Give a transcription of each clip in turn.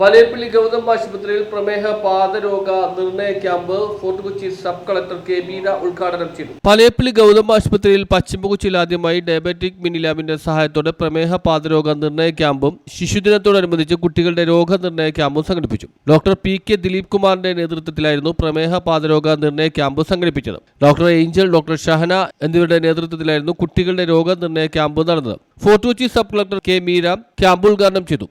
Valayappally Gautham ആശുപത്രിയിൽ പ്രമേഹ പാതരോഗ നിർണയ camp Fort Kochi sub collector K Beena ഉദ്ഘാടനം ചെയ്തു. പലയപ്പള്ളി ഗൗതം ആശുപത്രിയിൽ പശ്ചിമ കൊച്ചിയിൽ ആദ്യമായി ഡയബറ്റിക് മിനി ലാബിന്റെ സഹായത്തോടെ പ്രമേഹ പാതരോഗ നിർണയ ക്യാമ്പും ശിശുദിനത്തോടനുബന്ധിച്ച് കുട്ടികളുടെ രോഗനിർണയ ക്യാമ്പും സംഘടിപ്പിച്ചു. ഡോക്ടർ പി കെ ദിലീപ് കുമാറിന്റെ നേതൃത്വത്തിലായിരുന്നു പ്രമേഹ പാതരോഗ നിർണയ ക്യാമ്പ് സംഘടിപ്പിച്ചത്. ഡോക്ടർ ഏഞ്ചൽ ഡോക്ടർ ഷഹന എന്നിവരുടെ നേതൃത്വത്തിലായിരുന്നു കുട്ടികളുടെ രോഗനിർണയ ക്യാമ്പ് നടന്നത്. Fort Kochi sub collector K Meera camp ഉദ്ഘാടനം ചെയ്തു.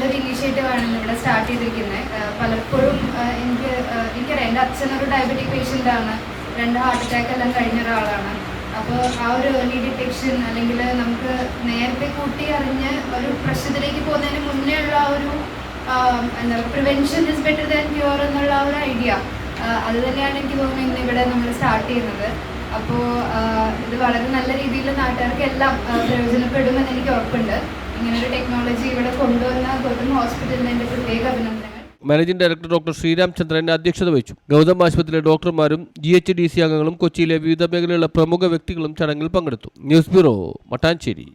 നല്ലൊരു ഇനീഷ്യേറ്റീവാണ് ആണ് ഇവിടെ സ്റ്റാർട്ട് ചെയ്തിരിക്കുന്നത് പലപ്പോഴും എനിക്ക് എനിക്കറിയാം. എന്റെ അച്ഛനൊരു ഡയബറ്റിക് പേഷ്യന്റ് ആണ്. രണ്ട് ഹാർട്ട് അറ്റാക്ക് എല്ലാം കഴിഞ്ഞ ഒരാളാണ്. അപ്പോൾ ആ ഒരു ഏർലി ഡിറ്റക്ഷൻ അല്ലെങ്കിൽ നമുക്ക് നേരത്തെ കൂട്ടി അറിഞ്ഞ് ഒരു പ്രശ്നത്തിലേക്ക് പോകുന്നതിന് മുന്നേ ഉള്ള ആ ഒരു എന്താ prevention is better than cure എന്നുള്ള ഒരു ഐഡിയ അത് തന്നെയാണ് എനിക്ക് തോന്നുന്നത് ഇന്ന് ഇവിടെ നമ്മൾ സ്റ്റാർട്ട് ചെയ്യുന്നത്. അപ്പോൾ ഇത് വളരെ നല്ല രീതിയിൽ നാട്ടുകാർക്ക് എല്ലാം ആഹ് പ്രയോജനപ്പെടുമെന്ന് എനിക്ക് ഉറപ്പുണ്ട്. ഇങ്ങനൊരു ടെക്നോളജി ഇവിടെ കൊണ്ടുവന്ന ഗൗതം ഹോസ്പിറ്റലിന് പ്രത്യേക അഭിനന്ദനങ്ങൾ. മാനേജിംഗ് ഡയറക്ടർ ഡോക്ടർ ശ്രീരാംചന്ദ്രന്റെ അധ്യക്ഷത വഹിച്ചു. ഗൗതം ആശുപത്രിയിലെ ഡോക്ടർമാരും ജി എച്ച് ഡി സി അംഗങ്ങളും കൊച്ചിയിലെ വിവിധ മേഖലയിലുള്ള പ്രമുഖ വ്യക്തികളും ചടങ്ങിൽ പങ്കെടുത്തു. News bureau Mattancherry.